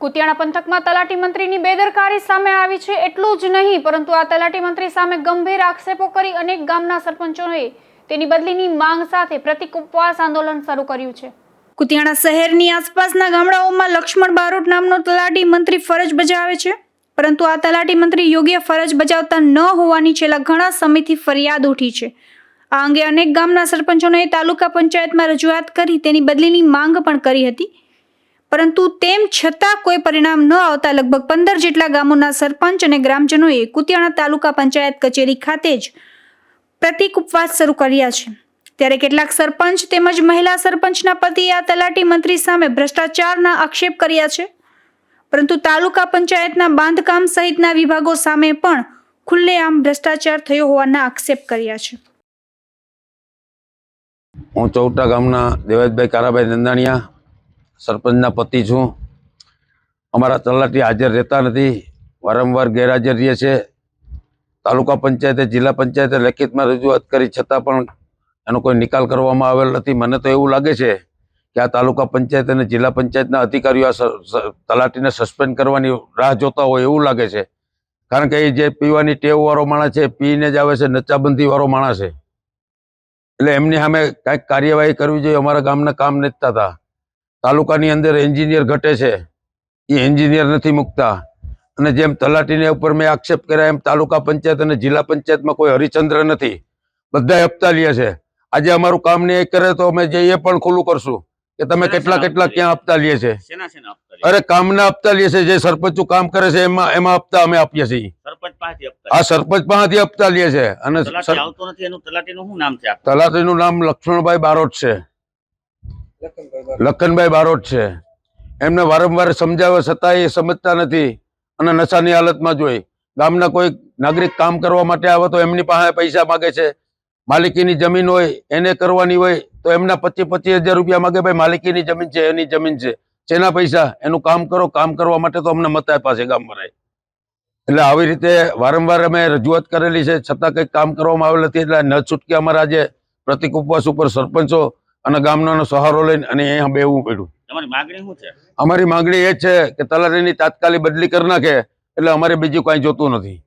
કુતિયાણા પંથકમાં તલાટી મંત્રીની બેદરકારી સામે આવી છે એટલું જ નહીં, પરંતુ આ તલાટી મંત્રી સામે ગંભીર આક્ષેપો કરી અનેક ગામના સરપંચોએ તેની બદલીની માંગ સાથે પ્રતિક ઉપવાસ આંદોલન શરૂ કર્યું છે. કુતિયાણા શહેરની આસપાસના ગામડાઓમાં લક્ષ્મણ બારોટ નામનો તલાટી મંત્રી ફરજ બજાવે છે, પરંતુ આ તલાટી મંત્રી યોગ્ય ફરજ બજાવતા ન હોવાની છેલ્લા ઘણા સમયથી ફરિયાદ ઉઠી છે. આ અંગે અનેક ગામના સરપંચોને તાલુકા પંચાયતમાં રજૂઆત કરી તેની બદલીની માંગ પણ કરી હતી. પરંતુ તેમ છતાં કોઈ પરિણામ ન આવતા લગભગ પંદર જેટલા ગામોના સરપંચ અને ગ્રામજનોએ કુતિયાણા તાલુકા પંચાયત કચેરી ખાતે જ પ્રતિક ઉપવાસ શરૂ કર્યા છે. ત્યારે કેટલાક સરપંચ તેમજ મહિલા સરપંચના પતિએ આ તલાટી મંત્રી સામે ભ્રષ્ટાચારના આક્ષેપ કર્યા છે. પરંતુ તાલુકા પંચાયતના બાંધકામ સહિતના વિભાગો સામે પણ ખુલ્લેઆમ ભ્રષ્ટાચાર થયો હોવાના આક્ષેપ કર્યા છે. હું ચૌટા ગામના દેવાજભાઈ કારાભાઈ નંદાણીયા સરપંચના પતિ છું. અમારા તલાટી હાજર રહેતા નથી. વારંવાર ગેરહાજર રહે છે. તાલુકા પંચાયતે, જિલ્લા પંચાયતે લેખિતમાં રજૂઆત કરી, છતાં પણ એનો કોઈ નિકાલ કરવામાં આવેલ નથી. મને તો એવું લાગે છે કે આ તાલુકા પંચાયત અને જિલ્લા પંચાયતના અધિકારીઓ આ તલાટીને સસ્પેન્ડ કરવાની રાહ જોતા હોય એવું લાગે છે. કારણ કે એ જે પીવાની ટેવવાળો માણસ છે પીને જ આવે છે નચાબંધીવાળો માણસ છે. એટલે એમની સામે કાંઈક કાર્યવાહી કરવી જોઈએ. અમારા ગામના કામ નથી થતા. તાલુકાની અંદર એન્જિનિયર ઘટે છે. એ એન્જિનિયર નથી મૂકતા. અને જેમ તલાટીને ઉપર મેં આક્ષેપ કર્યા એમ તાલુકા પંચાયત અને જિલ્લા પંચાયતમાં કોઈ હરિચંદ્ર નથી. બધા હપ્તા લે છે. આજે અમારું કામ ને કરે તો અમે જે એ પણ ખુલ્લું કરશું કે તમે કેટલા કેટલા ક્યાં આપતા લઈએ છે? અરે કામના આપતા લઈએ છે. જે સરપંચ કામ કરે છે એમાં એમાં હપ્તા અમે આપીએ છીએ. આ સરપંચ પાસેથી આપતા લઈએ છે. અને તલાટી તલાટીનું નામ લક્ષ્મણભાઈ બારોટ છે. લખનભાઈ બારોટ. છે. એમને વારંવાર સમજાવે છતાં એ સમજતા નથી અને નશાની હાલતમાં જોઈ ગામના કોઈ નાગરિક કામ કરવા માટે આવે તો એમની પાસે પૈસા માગે છે. માલિકીની જમીન હોય, એને કરવાની હોય, તો એમના પચીસ પચીસ હજાર રૂપિયા માગે. ભાઈ, માલિકીની જમીન છે, એની જમીન છે. શેના પૈસા, એનું કામ કરો, કામ કરવા માટે તો અમને મત આપ્યા છે ગામમાં રહી. એટલે આવી રીતે વારંવાર અમે રજૂઆત કરેલી છે. છતાં કંઈક કામ કરવામાં આવેલ નથી. એટલે ન છૂટકે અમારા આજે પ્રતિક ઉપવાસ ઉપર સરપંચો અને ગામનો સહારો લઈને અને અહીંયા બેવું પડ્યું. તમારી છે? અમારી માંગણી એ છે કે તલાટીની તાત્કાલિક બદલી કરી નાખે એટલે અમારે બીજું કાંઈ જોતું નથી.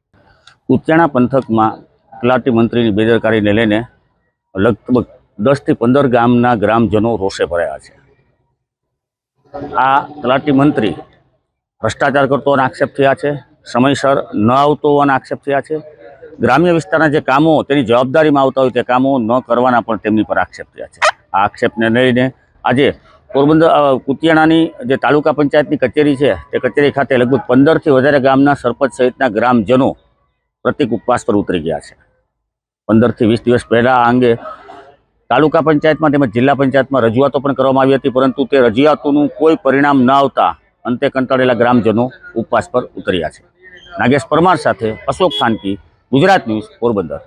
ઉત્યાણા પંથકમાં તલાટી મંત્રીની બેદરકારીને લઈને લગભગ દસથી પંદર ગામના ગ્રામજનો રોષે ભરાયા છે. આ તલાટી મંત્રી ભ્રષ્ટાચાર કરતો હોવાના આક્ષેપ થયા છે સમયસર ન આવતો હોવાના આક્ષેપ થયા છે. ગ્રામ્ય વિસ્તારના જે કામો તેની જવાબદારીમાં આવતા હોય તે કામો ન કરવાના પણ તેમની પર આક્ષેપ થયા છે. આ આક્ષેપને લઈને આજે પોરબંદર કુતિયાણાની જે તાલુકા પંચાયતની કચેરી છે, તે કચેરી ખાતે લગભગ પંદરથી વધારે ગામના સરપંચ સહિતના ગ્રામજનો પ્રતિક ઉપવાસ પર ઉતરી ગયા છે. પંદરથી વીસ દિવસ પહેલાં આ અંગે તાલુકા પંચાયતમાં તેમજ જિલ્લા પંચાયતમાં રજૂઆતો પણ કરવામાં આવી હતી, પરંતુ તે રજૂઆતોનું કોઈ પરિણામ ન આવતા અંતે કંટાળેલા ગ્રામજનો ઉપવાસ પર ઉતર્યા છે. નાગેશ પરમાર સાથે અશોક ખાનકી ગુજરાત ન્યૂઝ, પોરબંદર.